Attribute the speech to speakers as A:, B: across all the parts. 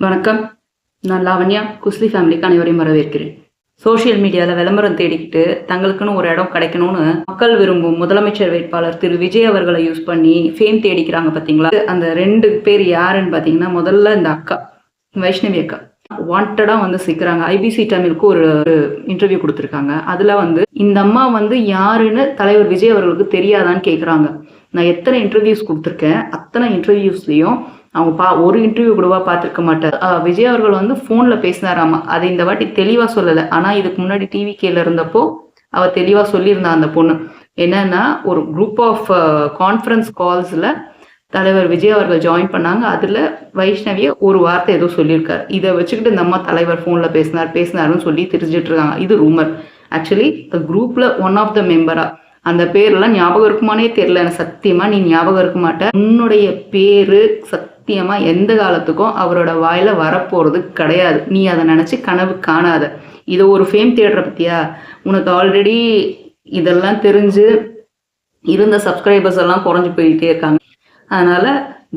A: வணக்கம். நான் லாவண்யா குஸ்லி ஃபேமிலிக்கு அனைவரையும் வரவேற்கிறேன். சோஷியல் மீடியாவில் விளம்பரம் தேடிக்கிட்டு தங்களுக்குன்னு ஒரு இடம் கிடைக்கணும்னு மக்கள் விரும்பும் முதலமைச்சர் வேட்பாளர் திரு விஜய் அவர்களை யூஸ் பண்ணி ஃபேம் தேடிக்கிறாங்க பார்த்தீங்களா அந்த ரெண்டு பேர் யாருன்னு பார்த்தீங்கன்னா முதல்ல இந்த அக்கா வைஷ்ணவி அக்கா. வாண்டடாக வந்து சிக்கிறாங்க. ஐபிசி தமிழுக்கு ஒரு இன்டர்வியூ கொடுத்துருக்காங்க. அதில் வந்து இந்த அம்மா வந்து யாருன்னு தலைவர் விஜய் அவர்களுக்கு தெரியாதான்னு கேட்குறாங்க நான் எத்தனை இன்டர்வியூஸ் கொடுத்துருக்கேன் அத்தனை இன்டர்வியூஸ்லேயும் அவங்க பா ஒரு இன்டர்வியூ கூடவா பார்த்துருக்க மாட்டார். விஜய் அவர்கள் வந்து ஃபோனில் பேசினாராமா? அதை இந்த வாட்டி தெளிவாக சொல்லலை. ஆனால் இதுக்கு முன்னாடி டிவி கேல இருந்தப்போ அவள் தெளிவாக சொல்லியிருந்தா அந்த பொண்ணு. என்னன்னா ஒரு குரூப் ஆஃப் கான்ஃபரன்ஸ் கால்ஸில் தலைவர் விஜய் அவர்கள் ஜாயின் பண்ணாங்க. அதில் வைஷ்ணவிய ஒரு வார்த்தை ஏதோ சொல்லியிருக்காரு. இதை வச்சுக்கிட்டு இந்த அம்மா தலைவர் ஃபோனில் பேசினார் பேசினாருன்னு சொல்லி தெரிஞ்சிட்டு இருக்காங்க. இது ரூமர் ஆக்சுவலி குரூப்பில் ஒன் ஆஃப் த மெம்பரா அந்த பேர்லாம் ஞாபகம் இருக்குமானே தெரியல. எனக்கு சத்தியமா நீ ஞாபகம் இருக்க மாட்ட. உன்னுடைய பேரு சத்தியமாக எந்த காலத்துக்கும் அவரோட வாயில வரப்போறது கிடையாது. நீ அதை நினைச்சு கனவு காணாத. இதை ஒரு ஃபேம் தேடுற பற்றியா உனக்கு ஆல்ரெடி இதெல்லாம் தெரிஞ்சு இருந்த சப்ஸ்கிரைபர்ஸ் எல்லாம் குறைஞ்சி போயிட்டே இருக்காங்க. அதனால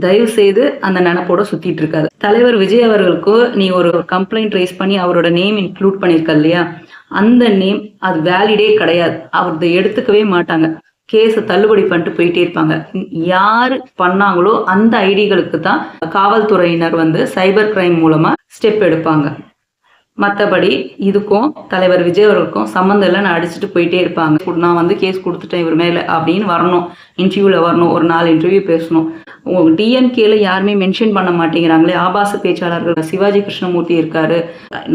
A: தயவு செய்து அந்த நினப்போட சுத்திட்டு இருக்காது. தலைவர் விஜய் அவர்களுக்கு நீ ஒரு கம்ப்ளைண்ட் ரைஸ் பண்ணி அவரோட நேம் இன்க்ளூட் பண்ணியிருக்க இல்லையா? அந்த நேம் அது வேலிடே கிடையாது. அவர் எடுத்துக்கவே மாட்டாங்க. கேஸை தள்ளுபடி பண்ணிட்டு போயிட்டே இருப்பாங்க. யார் பண்ணாங்களோ அந்த ஐடிகளுக்கு தான் காவல்துறையினர் வந்து சைபர் கிரைம் மூலமா ஸ்டெப் எடுப்பாங்க. மற்றபடி இதுக்கும் தலைவர் விஜய் அவர்களுக்கும் சம்மந்தம் இல்லை நான் அடிச்சுட்டு போயிட்டே இருப்பாங்க. நான் வந்து கேஸ் கொடுத்துட்டேன் இவர் மேலே அப்படின்னு வரணும். இன்டர்வியூவில் வரணும் ஒரு நாலு இன்டர்வியூ பேசணும். டிஎம்கேல யாருமே மென்ஷன் பண்ண மாட்டேங்கிறாங்களே ஆபாச பேச்சாளர்கள். சிவாஜி கிருஷ்ணமூர்த்தி இருக்காரு.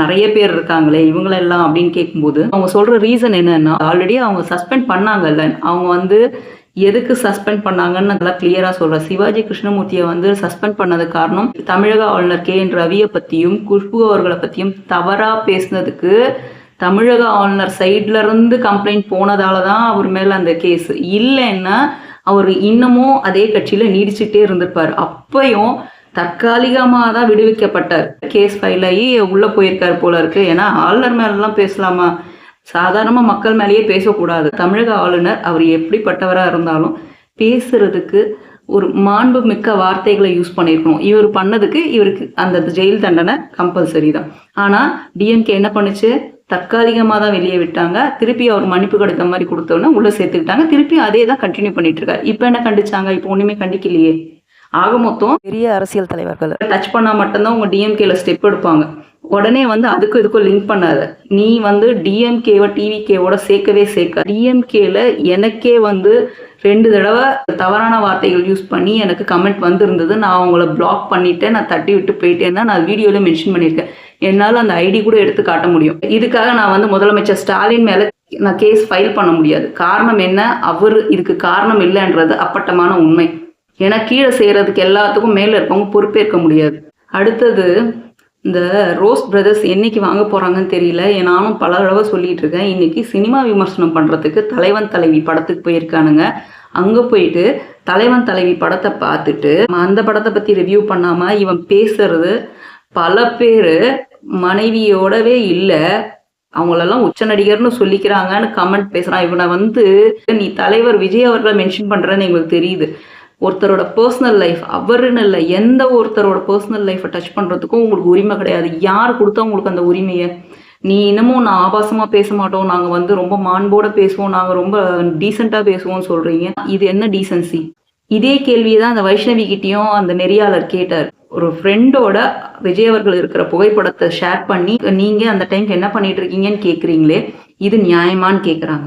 A: நிறைய பேர் இருக்காங்களே இவங்களெல்லாம் அப்படின்னு கேட்கும்போது அவங்க சொல்ற ரீசன் என்னன்னா ஆல்ரெடி அவங்க சஸ்பெண்ட் பண்ணாங்கல்ல அவங்க வந்து எதுக்கு சஸ்பெண்ட் பண்ணாங்கன்னு நல்லா கிளியரா சொல்றேன். சிவாஜி கிருஷ்ணமூர்த்தியை வந்து சஸ்பெண்ட் பண்ணது காரணம் தமிழக ஆளுநர் கே. என். ரவியை பத்தியும் குஷ்பு அவர்களை பத்தியும் தவறா பேசினதுக்கு தமிழக ஆளுநர் சைட்ல இருந்து கம்ப்ளைண்ட் போனதால தான் அவர் மேல அந்த கேஸ் இல்லைன்னா அவர் இன்னமும் அதே கட்சியில நீடிச்சுட்டே இருந்திருப்பார். அப்பையும் தற்காலிகமாக தான் விடுவிக்கப்பட்டார். கேஸ் ஃபைல் ஆகி உள்ளே போயிருக்காரு போல இருக்கு. ஏன்னா ஆளுநர் மேலாம் பேசலாமா? சாதாரணமாக மக்கள் மேலேயே பேசக்கூடாது. தமிழக ஆளுநர் அவர் எப்படிப்பட்டவராக இருந்தாலும் பேசுறதுக்கு ஒரு மாண்பு மிக்க வார்த்தைகளை யூஸ் பண்ணியிருக்கணும். இவர் பண்ணதுக்கு இவருக்கு அந்த ஜெயில் தண்டனை கம்பல்சரி தான். ஆனால் டிஎம்கே என்ன பண்ணுச்சு? தற்காலிகமாக தான் வெளியே விட்டாங்க. திருப்பி அவர் மன்னிப்பு கடிதம் மாதிரி கொடுத்தோன்னே உள்ளே சேர்த்துக்கிட்டாங்க. திருப்பி அதே தான் கண்டினியூ பண்ணிட்டு இருக்காரு. இப்போ என்ன கண்டிச்சாங்க? இப்போ ஒன்றுமே கண்டிக்கலையே. ஆக மொத்தம்
B: பெரிய அரசியல் தலைவர்கள்.
A: டச் பண்ணால் மட்டும்தான் உங்கள் டிஎம்கேல ஸ்டெப் எடுப்பாங்க. உடனே வந்து அதுக்கும் இதுக்கும் லிங்க் பண்ணாத. நீ வந்து டிஎம்கேவை டிவிகேவோட சேர்க்கவே சேர்க்க டிஎம்கேல எனக்கே வந்து ரெண்டு தடவை தவறான வார்த்தைகள் யூஸ் பண்ணி எனக்கு கமெண்ட் வந்திருந்தது. நான் அவங்கள பிளாக் பண்ணிட்டேன். நான் தட்டி விட்டு போயிட்டேன். தான் நான் வீடியோல மென்ஷன் பண்ணியிருக்கேன். என்னால் அந்த ஐடி கூட எடுத்து காட்ட முடியும். இதுக்காக நான் வந்து முதலமைச்சர் ஸ்டாலின் மேலே நான் கேஸ் ஃபைல் பண்ண முடியாது. காரணம் என்ன? அவர் இதுக்கு காரணம் இல்லைன்றது அப்பட்டமான உண்மை. ஏன்னா கீழே செய்கிறதுக்கு எல்லாத்துக்கும் மேலே இருக்கவங்க பொறுப்பேற்க முடியாது. அடுத்தது இந்த ரோஸ் பிரதர்ஸ் என்னைக்கு வாங்க போகிறாங்கன்னு தெரியல. ஏன் நானும் பல தடவை சொல்லிட்டு இருக்கேன். இன்னைக்கு சினிமா விமர்சனம் பண்ணுறதுக்கு தலைவன் தலைவி படத்துக்கு போயிருக்கானுங்க. அங்கே போயிட்டு தலைவன் தலைவி படத்தை பார்த்துட்டு அந்த படத்தை பற்றி ரிவ்யூ பண்ணாமல் இவன் பேசுறது பல பேர் மனைவியோடவே இல்லை. அவங்களெல்லாம் உச்ச நடிகர்னு சொல்லிக்கிறாங்கன்னு கமெண்ட் பேசுறான். இவனை வந்து நீ தலைவர் விஜய் அவர்களை மென்ஷன் பண்றேன்னு எங்களுக்கு தெரியுது. ஒருத்தரோட பர்சனல் லைஃப் அவருன்னு இல்லை எந்த ஒருத்தரோட பர்சனல் லைஃப்பை டச் பண்ணுறதுக்கும் உங்களுக்கு உரிமை கிடையாது. யார் கொடுத்தா உங்களுக்கு அந்த உரிமையை? நீ இன்னமும் நான் ஆபாசமா பேச மாட்டோம். நாங்கள் வந்து ரொம்ப மாண்போட பேசுவோம். நாங்கள் ரொம்ப டீசெண்டாக பேசுவோம்னு சொல்றீங்க. இது என்ன டீசன்சி இதே கேள்வியை தான் அந்த வைஷ்ணவி கிட்டேயும் அந்த நெறியாளர் கேட்டார். ஒரு ஃப்ரெண்டோட விஜய் அவர்கள் இருக்கிற புகைப்படத்தை ஷேர் பண்ணி நீங்கள் அந்த டைம்க்கு என்ன பண்ணிட்டு இருக்கீங்கன்னு கேட்குறீங்களே இது நியாயமான்னு கேட்குறாங்க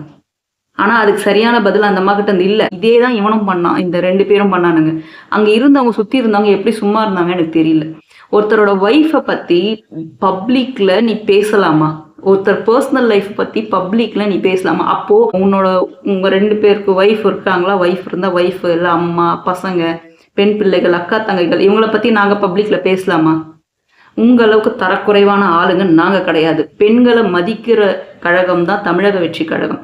A: ஆனா அதுக்கு சரியான பதில் அந்த அம்மா கிட்ட இல்லை இல்ல. இதே தான் இவனும் பண்ணான். இந்த ரெண்டு பேரும் பண்ணானுங்க. அங்க இருந்தவங்க சுத்தி இருந்தவங்க எப்படி சும்மா இருந்தாங்க எனக்கு தெரியல. ஒருத்தரோட ஒய்ஃபை பத்தி பப்ளிக்ல நீ பேசலாமா? ஒருத்தர் பர்சனல் லைஃப் பத்தி பப்ளிக்ல நீ பேசலாமா? அப்போ உன்னோட உங்க ரெண்டு பேருக்கு ஒய்ஃப் இருக்காங்களா? ஒய்ஃப் இருந்தா ஒய்ஃப் இல்ல அம்மா பசங்க பெண் பிள்ளைகள் அக்கா தங்கைகள் இவங்களை பத்தி நாங்க பப்ளிக்ல பேசலாமா? உங்க அளவுக்கு தரக்குறைவான ஆளுங்க நாங்க கிடையாது. பெண்களை மதிக்கிற கழகம் தான் தமிழக வெற்றி கழகம்.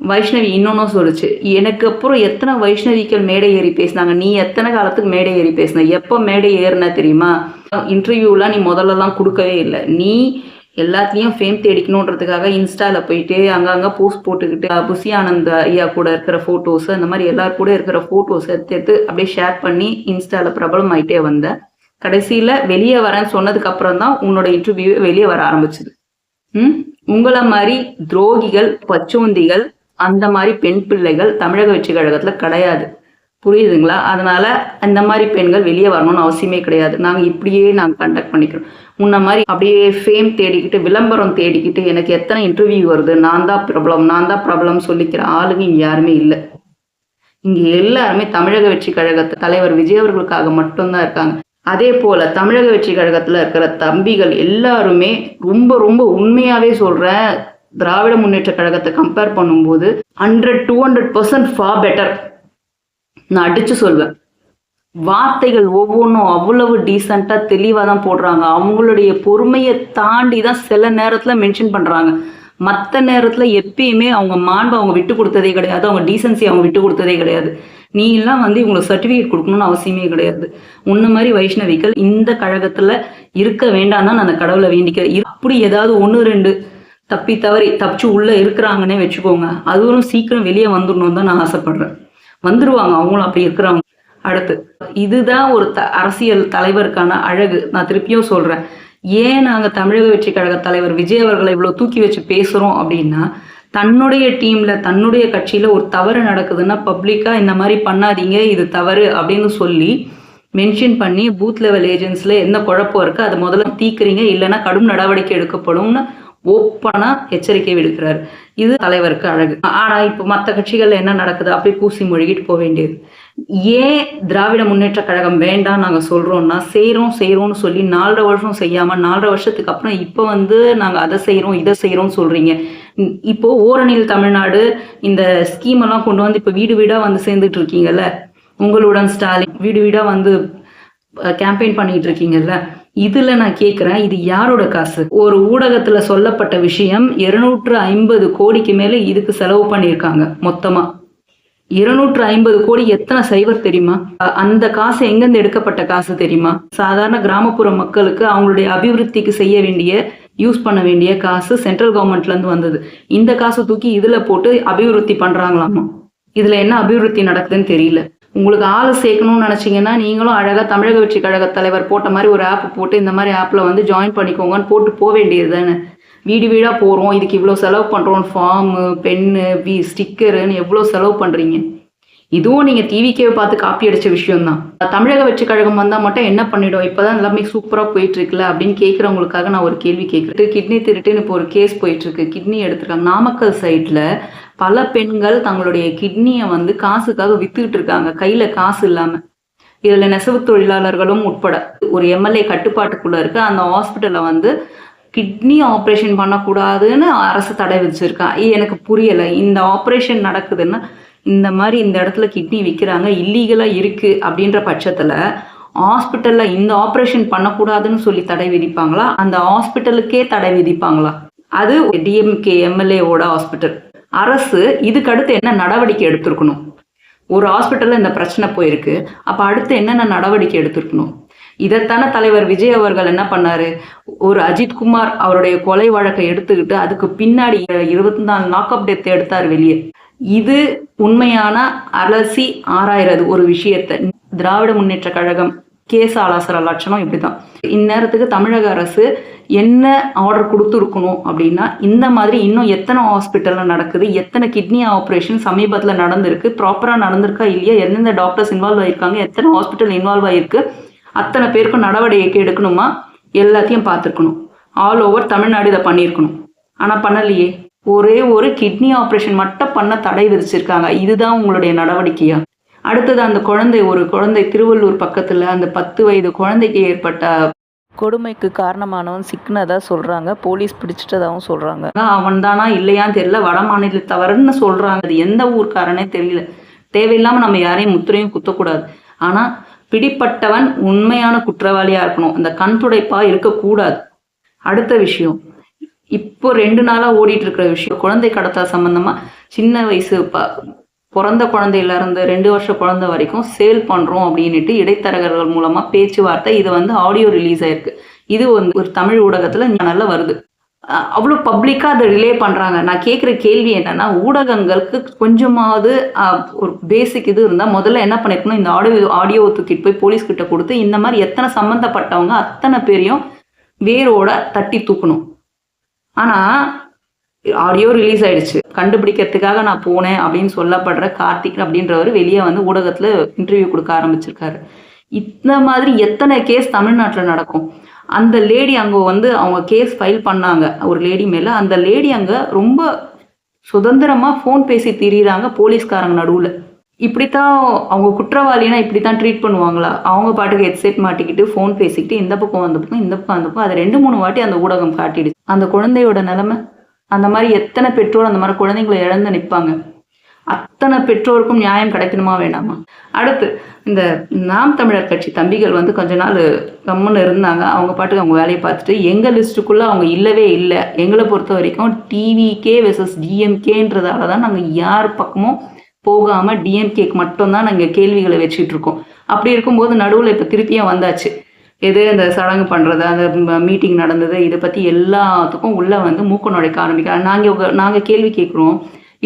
A: வைஷ்ணவி இன்னொன்னும் சொல்லுச்சு. எனக்கு அப்புறம் எத்தனை வைஷ்ணவிகள் மேடை ஏறி பேசினாங்க? நீ எத்தனை காலத்துக்கு மேடை ஏறி பேசின? எப்போ மேடை ஏறின தெரியுமா? இன்டர்வியூலாம் நீ முதல்லலாம் கொடுக்கவே இல்லை. நீ எல்லாத்துலேயும் ஃபேம் தேடிக்கணுன்றதுக்காக இன்ஸ்டாவில் போயிட்டு அங்கங்கே போஸ்ட் போட்டுக்கிட்டு புசி ஆனந்த் ஐயா கூட இருக்கிற ஃபோட்டோஸ் அந்த மாதிரி எல்லார் கூட இருக்கிற ஃபோட்டோஸ் எடுத்து எடுத்து அப்படியே ஷேர் பண்ணி இன்ஸ்டாவில் பிரபலம் ஆகிட்டே வந்தேன் கடைசியில் வெளியே வரேன்னு சொன்னதுக்கப்புறம் தான் உன்னோட இன்டர்வியூ வெளியே வர ஆரம்பிச்சது. ம்? உங்களை மாதிரி துரோகிகள் பச்சோந்திகள் அந்த மாதிரி பெண் பிள்ளைகள் தமிழக வெற்றி கழகத்துல கிடையாது. புரியுதுங்களா? அதனால அந்த மாதிரி பெண்கள் வெளியே வரணும்னு அவசியமே கிடையாது. நாங்கள் இப்படியே நாங்கள் கண்டக்ட் பண்ணிக்கிறோம். முன்ன மாதிரி அப்படியே ஃபேம் தேடிக்கிட்டு விளம்பரம் தேடிக்கிட்டு எனக்கு எத்தனை இன்டர்வியூ வருது? நான் தான் ப்ராப்ளம் நான் தான் ப்ராப்ளம் சொல்லிக்கிற ஆளுங்க இங்கே யாருமே இல்லை. இங்கே எல்லாருமே தமிழக வெற்றி கழகத்து தலைவர் விஜய் அவர்களுக்காக மட்டும்தான் இருக்காங்க. அதே போல தமிழக வெற்றி கழகத்தில் இருக்கிற தம்பிகள் எல்லாருமே ரொம்ப ரொம்ப உண்மையாவே சொல்றேன் திராவிட முன்னேற்ற கழகத்தை கம்பேர் பண்ணும்போது hundred to hundred percent far better நான் அடிச்சு சொல்வேன். வார்த்தைகள் ஒவ்வொன்றும் அவ்வளவு டீசெண்டாக தெளிவாக தான் போடுறாங்க. அவங்களுடைய பொறுமையை தாண்டி தான் சில நேரத்தில் மென்ஷன் பண்ணுறாங்க மற்ற நேரத்தில் எப்பயுமே அவங்க மாண்பை அவங்க விட்டு கொடுத்ததே கிடையாது. அவங்க டீசன்சி அவங்க விட்டு கொடுத்ததே கிடையாது. நீ எல்லாம் வந்து இவங்களுக்கு சர்டிஃபிகேட் கொடுக்கணும்னு அவசியமே கிடையாது. உன்ன மாதிரி வைஷ்ணவிகள் இந்த கழகத்தில் இருக்க வேண்டாம் தான் நான் அந்த கடவுளை வேண்டிக்கிறேன். இப்படி அப்படி ஏதாவது ஒன்று ரெண்டு தப்பி தவறி தப்பிச்சு உள்ளே இருக்கிறாங்கன்னே வச்சுக்கோங்க. அதுவும் சீக்கிரம் வெளியே வந்துடணும் தான் நான் ஆசைப்படுறேன். வந்துடுவாங்க அவங்களும் அப்படி இருக்கிறவங்க அடுத்து இதுதான் ஒரு த அரசியல் தலைவருக்கான அழகு. நான் திருப்பியும் சொல்கிறேன் ஏன் நாங்கள் தமிழக வெற்றி கழக தலைவர் விஜய் அவர்களை இவ்வளோ தூக்கி வச்சு பேசுகிறோம் அப்படின்னா தன்னுடைய டீமில் தன்னுடைய கட்சியில் ஒரு தவறு நடக்குதுன்னா பப்ளிக்காக இந்த மாதிரி பண்ணாதீங்க இது தவறு அப்படின்னு சொல்லி மென்ஷன் பண்ணி பூத் லெவல் ஏஜென்ட்ஸ்ல என்ன குழப்பம் இருக்கு அதை முதல்ல தீக்குறீங்க. இல்லைன்னா கடும் நடவடிக்கை எடுக்கப்படும்னு ஓப்பனாக எச்சரிக்கை விடுக்கிறார். இது தலைவருக்கு அழகு. ஆனால் இப்போ மற்ற கட்சிகளில் என்ன நடக்குது? அப்படியே பூசி மொழிகிட்டு போக வேண்டியது. ஏன் திராவிட முன்னேற்ற கழகம் வேண்டாம் நாங்கள் சொல்கிறோம்னா செய்கிறோம் செய்கிறோம்னு சொல்லி நாலரை வருஷம் செய்யாமல் நாலரை வருஷத்துக்கு அப்புறம் இப்போ வந்து நாங்கள் அதை செய்கிறோம் இதை செய்கிறோம்னு சொல்கிறீங்க இப்போது இப்போ ஓரணியில் தமிழ்நாடு இந்த ஸ்கீம் எல்லாம் கொண்டு வந்து இப்போ வீடு வீடாக வந்து சேர்ந்துட்டு இருக்கீங்கல்ல? உங்களுடன் ஸ்டாலின் வீடு வீடாக வந்து கேம்பெயின் பண்ணிட்டு இருக்கீங்கல்ல? இதுல நான் கேக்குறேன் இது யாரோட காசு? ஒரு ஊடகத்துல சொல்லப்பட்ட விஷயம் இருநூற்று ஐம்பது கோடிக்கு மேல இதுக்கு செலவு பண்ணியிருக்காங்க மொத்தமா. இருநூற்று ஐம்பது கோடி எத்தனை சைவர் தெரியுமா? அந்த காசு எங்கேருந்து எடுக்கப்பட்ட காசு தெரியுமா? சாதாரண கிராமப்புற மக்களுக்கு அவங்களுடைய அபிவிருத்திக்கு செய்ய வேண்டிய யூஸ் பண்ண வேண்டிய காசு சென்ட்ரல் கவர்மெண்ட்லேருந்து வந்தது. இந்த காசை தூக்கி இதில் போட்டு அபிவிருத்தி பண்றாங்களாமா? இதில் என்ன அபிவிருத்தி நடக்குதுன்னு தெரியல. உங்களுக்கு ஆள் சேர்க்கணும்னு நினச்சிங்கன்னா நீங்களும் அழகாக தமிழக வெற்றி கழக தலைவர் போட்ட மாதிரி ஒரு ஆப் போட்டு இந்த மாதிரி ஆப்பில் வந்து ஜாயின் பண்ணிக்கோங்கன்னு போட்டு போக வேண்டியது தானே வீடு வீடாக போகிறோம் இதுக்கு இவ்வளோ செலவு பண்ணுறோம் ஃபார்மு பென்னு வி ஸ்டிக்கருன்னு எவ்வளோ செலவு பண்ணுறீங்க இதுவும் நீங்கள் டிவிக்கே பார்த்து காப்பி அடித்த விஷயம்தான். தமிழக வெற்றி கழகம் வந்தால் மட்டும் என்ன பண்ணிடும்? இப்பதான் எல்லாமே சூப்பராக போயிட்டுருக்குல அப்படின்னு கேட்குறவங்களுக்காக நான் ஒரு கேள்வி கேட்குறேன். கிட்னி திருட்டுன்னு இப்போ ஒரு கேஸ் போயிட்டுருக்கு. கிட்னி எடுத்துருக்காங்க. நாமக்கல் சைட்டில் பல பெண்கள் தங்களுடைய கிட்னியை வந்து காசுக்காக வித்துக்கிட்டு இருக்காங்க. கையில் காசு இல்லாமல் இதில் நெசவு தொழிலாளர்களும் உட்பட. ஒரு எம்எல்ஏ கட்டுப்பாட்டுக்குள்ளே இருக்குது அந்த ஹாஸ்பிட்டலை வந்து கிட்னி ஆப்ரேஷன் பண்ணக்கூடாதுன்னு அரசு தடை விதிச்சிருக்கா. எனக்கு புரியலை. இந்த ஆப்ரேஷன் நடக்குதுன்னா இந்த மாதிரி இந்த இடத்துல கிட்னி விற்கிறாங்க இல்லீகலாக இருக்கு அப்படின்ற பட்சத்துல ஹாஸ்பிட்டலில் இந்த ஆப்ரேஷன் பண்ணக்கூடாதுன்னு சொல்லி தடை விதிப்பாங்களா? அந்த ஹாஸ்பிட்டலுக்கே தடை விதிப்பாங்களா? அது டிஎம்கே எம்எல்ஏவோட ஹாஸ்பிட்டல் அரசு இதுக்கு அடுத்து என்ன நடவடிக்கை எடுத்திருக்கணும்? ஒரு ஹாஸ்பிட்டலில் இந்த பிரச்சனை போயிருக்கு. அப்ப அடுத்து என்னென்ன நடவடிக்கை எடுத்திருக்கணும்? இதைத்தான தலைவர் விஜய் அவர்கள் என்ன பண்ணாரு? ஒரு அஜித்குமார் அவருடைய கொலை வழக்கை எடுத்துக்கிட்டு அதுக்கு பின்னாடி இருபத்தி நாலு லாக்அப் டெத் எடுத்தார் வெளியே. இது உண்மையான அலசி ஆராயிறது ஒரு விஷயத்தை. திராவிட முன்னேற்ற கழகம் கேச ஆலாசர லட்சணம் இப்படிதான். இந்நேரத்துக்கு தமிழக அரசு என்ன ஆர்டர் கொடுத்துருக்கணும் அப்படின்னா இந்த மாதிரி இன்னும் எத்தனை ஹாஸ்பிட்டலில் நடக்குது எத்தனை கிட்னி ஆப்ரேஷன் சமீபத்தில் நடந்திருக்கு ப்ராப்பராக நடந்திருக்கா இல்லையா எந்தெந்த டாக்டர்ஸ் இன்வால்வ் ஆயிருக்காங்க எத்தனை ஹாஸ்பிட்டல் இன்வால்வ் ஆயிருக்கு அத்தனை பேருக்கும் நடவடிக்கை எடுக்கணுமா எல்லாத்தையும் பார்த்துருக்கணும். ஆல் ஓவர் தமிழ்நாடு இதை பண்ணியிருக்கணும். ஆனால் பண்ணலையே. ஒரே ஒரு கிட்னி ஆப்ரேஷன் மட்டும் பண்ண தடை விதிச்சிருக்காங்க. இதுதான் உங்களுடைய நடவடிக்கையா? அடுத்தது அந்த குழந்தை ஒரு குழந்தை திருவள்ளூர் பக்கத்துல அந்த பத்து வயது குழந்தைக்கு ஏற்பட்ட
B: கொடுமைக்கு காரணமானவன் சிக்கினதா சொல்றாங்க. போலீஸ் பிடிச்சிட்டதாகவும் சொல்றாங்க.
A: அவன் தானா இல்லையான்னு தெரியல. வட மாநிலத்தவர்னு சொல்றாங்க. அது எந்த ஊர்க்காரனே தெரியல. தேவையில்லாம நம்ம யாரையும் முத்திரையும் குத்தக்கூடாது. ஆனா பிடிப்பட்டவன் உண்மையான குற்றவாளியா இருக்கணும். அந்த கண் துடைப்பா இருக்கக்கூடாது. அடுத்த விஷயம். இப்போ ரெண்டு நாளாக ஓடிட்டு இருக்கிற விஷயம் குழந்தை கடத்தல் சம்பந்தமா சின்ன வயசு ப- பிறந்த குழந்தையில இருந்து ரெண்டு வருஷ குழந்தை வரைக்கும் சேல் பண்றோம் அப்படின்னுட்டு இடைத்தரகர்கள் மூலமா பேச்சுவார்த்தை இது வந்து ஆடியோ ரிலீஸ் ஆயிருக்கு. இது வந்து ஒரு தமிழ் ஊடகத்துல நல்லா வருது. அவ்வளோ பப்ளிக்காக அதை ரிலே பண்ணுறாங்க நான் கேட்குற கேள்வி என்னன்னா ஊடகங்களுக்கு கொஞ்சமாவது ஒரு பேசிக் இது இருந்தால் முதல்ல என்ன பண்ணிருக்கணும்? இந்த ஆடியோ ஆடியோ தூக்கிட்டு போய் போலீஸ்கிட்ட கொடுத்து இந்த மாதிரி எத்தனை சம்மந்தப்பட்டவங்க அத்தனை பேரையும் வேரோட தட்டி தூக்கணும். ஆனால் ஆடியோ ரிலீஸ் ஆயிடுச்சு. கண்டுபிடிக்கிறதுக்காக நான் போனேன் அப்படின்னு சொல்லப்படுற கார்த்திக் அப்படின்றவர் வெளியே வந்து ஊடகத்தில் இன்டர்வியூ கொடுக்க ஆரம்பிச்சிருக்காரு. இந்த மாதிரி எத்தனை கேஸ் தமிழ்நாட்டில் நடக்கும். அந்த லேடி அங்கே வந்து அவங்க கேஸ் ஃபைல் பண்ணாங்க. ஒரு லேடி மேலே. அந்த லேடி அங்கே ரொம்ப சுதந்திரமாக ஃபோன் பேசி திரியிறாங்க போலீஸ்காரங்க நடுவில். இப்படித்தான் அவங்க குற்றவாளினா இப்படி தான் ட்ரீட் பண்ணுவாங்களா? அவங்க பாட்டுக்கு ஹெட்செட் மாட்டிக்கிட்டு ஃபோன் பேசிக்கிட்டு இந்த பக்கம் அந்த பக்கம் இந்த பக்கம் அந்த பக்கம் அதை ரெண்டு மூணு வாட்டி அந்த ஊடகம் காட்டிடுச்சு. அந்த குழந்தையோட நிலைமை அந்த மாதிரி எத்தனை பெற்றோர் அந்த மாதிரி குழந்தைங்களை இழந்து நிற்பாங்க அத்தனை பெற்றோருக்கும் நியாயம் கிடைக்கணுமா வேணாமா? அடுத்து இந்த நாம் தமிழர் கட்சி தம்பிகள் வந்து கொஞ்ச நாள் கம்முன்னு இருந்தாங்க. அவங்க பாட்டுக்கு அவங்க வேலையை பார்த்துட்டு எங்கள் லிஸ்ட்டுக்குள்ளே அவங்க இல்லவே இல்லை. எங்களை பொறுத்த வரைக்கும் டிவிகே வெர்சஸ் டிஎம்கேன்றதால தான் நாங்கள் யார் பக்கமும் போகாமல் டிஎம்கேக்கு மட்டும்தான் நாங்கள் கேள்விகளை வச்சுட்டு இருக்கோம் அப்படி இருக்கும்போது நடுவில் இப்போ திருப்பியும் வந்தாச்சு. எது இந்த சடங்கு பண்ணுறது அந்த மீட்டிங் நடந்தது இதை பற்றி எல்லாத்துக்கும் உள்ளே வந்து மூக்க நுழைக்க ஆரம்பிக்கிறாங்க. நாங்கள் நாங்கள் கேள்வி கேட்குறோம்.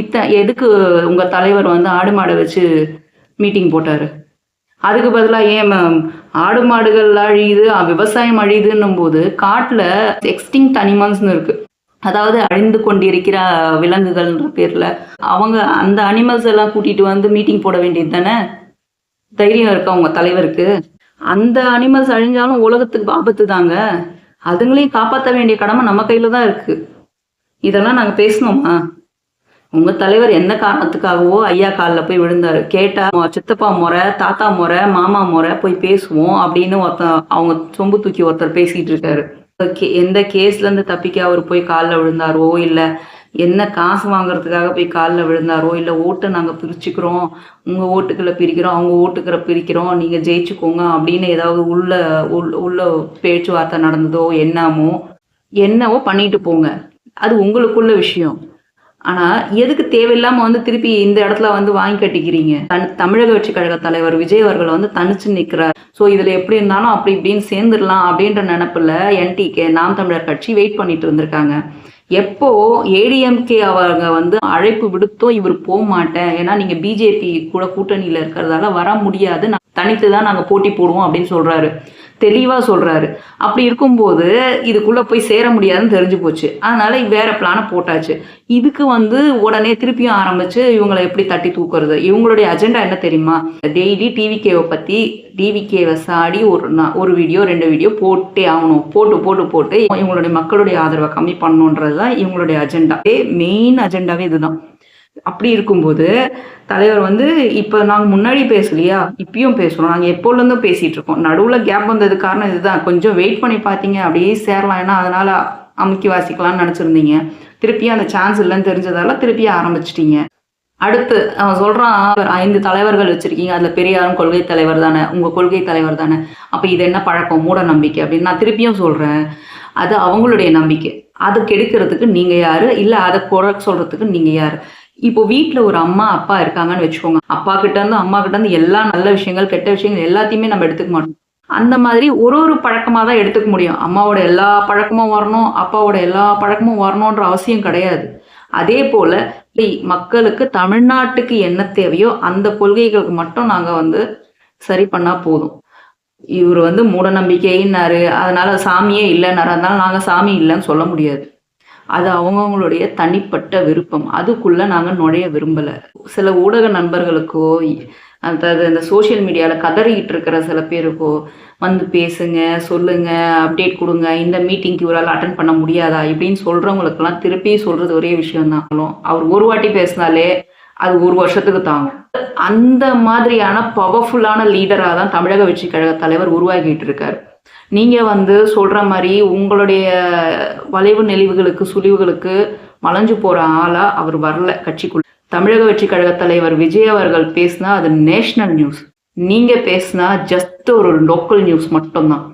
A: இத்த எதுக்கு உங்கள் தலைவர் வந்து ஆடு மாடை வச்சு மீட்டிங் போட்டார்? அதுக்கு பதிலாக ஏன் ஆடு மாடுகள் அழியுது விவசாயம் அழியுதுன்னும் போது காட்டில் எக்ஸ்டிங்க்ட் அனிமல்ஸ்னு இருக்குது அதாவது அழிந்து கொண்டிருக்கிற விலங்குகள்ன்ற பேரில் அவங்க அந்த அனிமல்ஸ் எல்லாம் கூட்டிட்டு வந்து மீட்டிங் போட வேண்டியது தானே? தைரியம் இருக்கா அவங்க தலைவருக்கு? அந்த அனிமல்ஸ் அழிஞ்சாலும் உலகத்துக்கு ஆபத்து தாங்க. அதுங்களையும் காப்பாற்ற வேண்டிய கடமை நம்ம கையில தான் இருக்கு. இதெல்லாம் நாங்க பேசணுமா? உங்க தலைவர் என்ன காரணத்துக்காகவோ ஐயா காலில் போய் விழுந்தாரு. கேட்டா சித்தப்பா முறை தாத்தா முறை மாமா முறை போய் பேசுவோம் அப்படின்னு ஒருத்தன் அவங்க சொம்பு தூக்கி ஒருத்தர் பேசிட்டு இருக்காரு. எந்த கேஸ்ல இருந்து தப்பிக்க அவர் போய் காலில் விழுந்தாரோ இல்ல என்ன காசு வாங்குறதுக்காக போய் காலில் விழுந்தாரோ இல்ல ஓட்டை நாங்க பிரிச்சுக்கிறோம் உங்க ஓட்டுக்களை பிரிக்கிறோம் அவங்க ஓட்டுக்களை பிரிக்கிறோம் நீங்க ஜெயிச்சுக்கோங்க அப்படின்னு ஏதாவது உள்ள உள்ள உள்ள பேச்சுவார்த்தை நடந்ததோ என்னமோ என்னவோ பண்ணிட்டு போங்க. அது உங்களுக்குள்ள விஷயம். ஆனா எதுக்கு தேவையில்லாம வந்து திருப்பி இந்த இடத்துல வந்து வாங்கி கட்டிக்கிறீங்க? தன் தமிழக வெற்றி கழக தலைவர் விஜய் அவர்கள் வந்து தனிச்சு நிக்கிறார். ஸோ இதுல எப்படி இருந்தாலும் அப்படி இப்படின்னு சேர்ந்துடலாம் அப்படின்ற நினப்புல என்டிகே நாம் தமிழர் கட்சி வெயிட் பண்ணிட்டு இருந்திருக்காங்க. எப்போ ஏடிஎம்கே அவங்க வந்து அழைப்பு விடுத்தோ இவர் போக மாட்டேன். ஏன்னா நீங்க பிஜேபி கூட கூட்டணியில இருக்கிறதால வர முடியாது. தனித்து தான் நாங்கள் போட்டி போடுவோம் அப்படின்னு சொல்கிறாரு தெளிவாக சொல்கிறாரு அப்படி இருக்கும்போது இதுக்குள்ளே போய் சேர முடியாதுன்னு தெரிஞ்சு போச்சு. அதனால் வேற பிளானை போட்டாச்சு. இதுக்கு வந்து உடனே திருப்பியும் ஆரம்பித்து இவங்களை எப்படி தட்டி தூக்குறது? இவங்களுடைய அஜெண்டா என்ன தெரியுமா? டெய்லி டிவிகேவை பற்றி டிவிகேவை சாடி ஒரு நா- ஒரு வீடியோ ரெண்டு வீடியோ போட்டே ஆகணும். போட்டு போட்டு போட்டு இவங்களுடைய மக்களுடைய ஆதரவை கம்மி பண்ணணுன்றது தான் இவங்களுடைய அஜெண்டா மெயின் அஜெண்டாவே இதுதான். அப்படி இருக்கும்போது தலைவர் வந்து இப்போ நாங்கள் முன்னாடி பேசலையா? இப்பயும் பேசுகிறோம் நாங்கள் எப்போலேருந்தும் பேசிகிட்டு இருக்கோம். நடுவில் கேப் வந்தது காரணம் இதுதான். கொஞ்சம் வெயிட் பண்ணி பார்த்தீங்க அப்படியே சேரலாம். ஏன்னா அதனால் அமுக்கி வாசிக்கலாம்னு நினச்சிருந்தீங்க. திருப்பியும் அந்த சான்ஸ் இல்லைன்னு தெரிஞ்சதால திருப்பியும் ஆரம்பிச்சிட்டீங்க. அடுத்து அவன் சொல்கிறான் "அவர் ஐந்து தலைவர்கள் வச்சுருக்கீங்க. அதில் பெரியாரும் கொள்கை தலைவர் தானே. உங்கள் கொள்கை தலைவர் தானே. அப்போ இது என்ன பழக்கம்? மூட நம்பிக்கை. அப்படின்னு நான் திருப்பியும் சொல்கிறேன் அது அவங்களுடைய நம்பிக்கை. அதை கெடுக்கிறதுக்கு நீங்கள் யார்? இல்லை அதை குறை சொல்கிறதுக்கு நீங்கள் யார்? இப்போ வீட்டில் ஒரு அம்மா அப்பா இருக்காங்கன்னு வச்சுக்கோங்க. அப்பா கிட்ட இருந்து அம்மா கிட்ட இருந்து எல்லா நல்ல விஷயங்கள் கெட்ட விஷயங்கள் எல்லாத்தையுமே நம்ம எடுத்துக்க மாட்டோம். அந்த மாதிரி ஒரு ஒரு பழக்கமாக தான் எடுத்துக்க முடியும். அம்மாவோட எல்லா பழக்கமும் வரணும் அப்பாவோட எல்லா பழக்கமும் வரணுன்ற அவசியம் கிடையாது. அதே போல மக்களுக்கு தமிழ்நாட்டுக்கு என்ன தேவையோ அந்த கொள்கைகளுக்கு மட்டும் நாங்க வந்து சரி பண்ணா போதும். இவர் வந்து மூட நம்பிக்கைன்னாரு அதனால சாமியே இல்லைன்னாரு. அதனால நாங்க சாமி இல்லைன்னு சொல்ல முடியாது. அது அவங்கவுங்களுடைய தனிப்பட்ட விருப்பம். அதுக்குள்ளே நாங்கள் நுழைய விரும்பலை. சில ஊடக நண்பர்களுக்கோ அதாவது இந்த சோஷியல் மீடியாவில் கதறிக்கிட்டு இருக்கிற சில பேருக்கோ வந்து பேசுங்க சொல்லுங்க அப்டேட் கொடுங்க இந்த மீட்டிங்க்கு இவரால் அட்டன் பண்ண முடியாதா? இப்படின்னு சொல்கிறவங்களுக்கெல்லாம் திருப்பி சொல்கிறது ஒரே விஷயம் தான். அவர் ஒரு வாட்டி பேசினாலே அது ஒரு வருஷத்துக்கு தாங்கும். அந்த மாதிரியான பவர்ஃபுல்லான லீடராக தான் தமிழக வெற்றி கழக தலைவர் உருவாகிட்டு இருக்காரு. நீங்கள் வந்து சொல்கிற மாதிரி உங்களுடைய வளைவு நெளிவுகளுக்கு சுழிவுகளுக்கு மலைஞ்சு போகிற ஆளாக அவர் வரல கட்சிக்குள்ள தமிழக வெற்றி கழக தலைவர் விஜய் அவர்கள் பேசினா அது நேஷனல் நியூஸ். நீங்கள் பேசினா ஜஸ்ட் ஒரு லோக்கல் நியூஸ் மட்டும்தான்.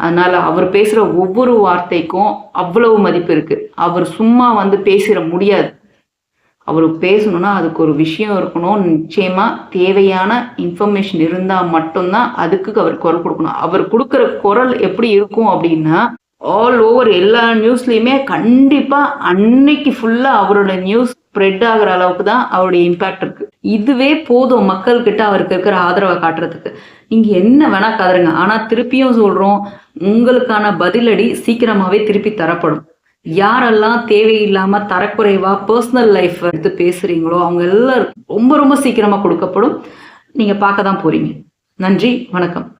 A: அதனால் அவர் பேசுகிற ஒவ்வொரு வார்த்தைக்கும் அவ்வளவு மதிப்பு இருக்குது அவர் சும்மா வந்து பேசிட முடியாது. அவர் பேசணும்னா அதுக்கு ஒரு விஷயம் இருக்கணும். நிச்சயமா தேவையான இன்ஃபர்மேஷன் இருந்தா மட்டும்தான் அதுக்கு அவர் குரல் கொடுக்கணும். அவர் கொடுக்குற குரல் எப்படி இருக்கும் அப்படின்னா ஆல் ஓவர் எல்லா நியூஸ்லயுமே கண்டிப்பாக அன்னைக்கு ஃபுல்லாக அவரோட நியூஸ் ஸ்ப்ரெட் ஆகுற அளவுக்கு தான் அவருடைய இம்பேக்ட் இருக்கு. இதுவே போதும் மக்கள்கிட்ட அவருக்கு இருக்கிற ஆதரவை காட்டுறதுக்கு. நீங்க என்ன வேணா கதருங்க ஆனா திருப்பியும் சொல்றோம் உங்களுக்கான பதிலடி சீக்கிரமாவே திருப்பி தரப்படும். யாரெல்லாம் தேவையில்லாம தரக்குறைவா பர்சனல் லைஃப் எடுத்து பேசுறீங்களோ அவங்க எல்லாரும் ரொம்ப ரொம்ப சீக்கிரமா கொடுக்கப்படும். நீங்க பார்க்க தான் போறீங்க. நன்றி வணக்கம்.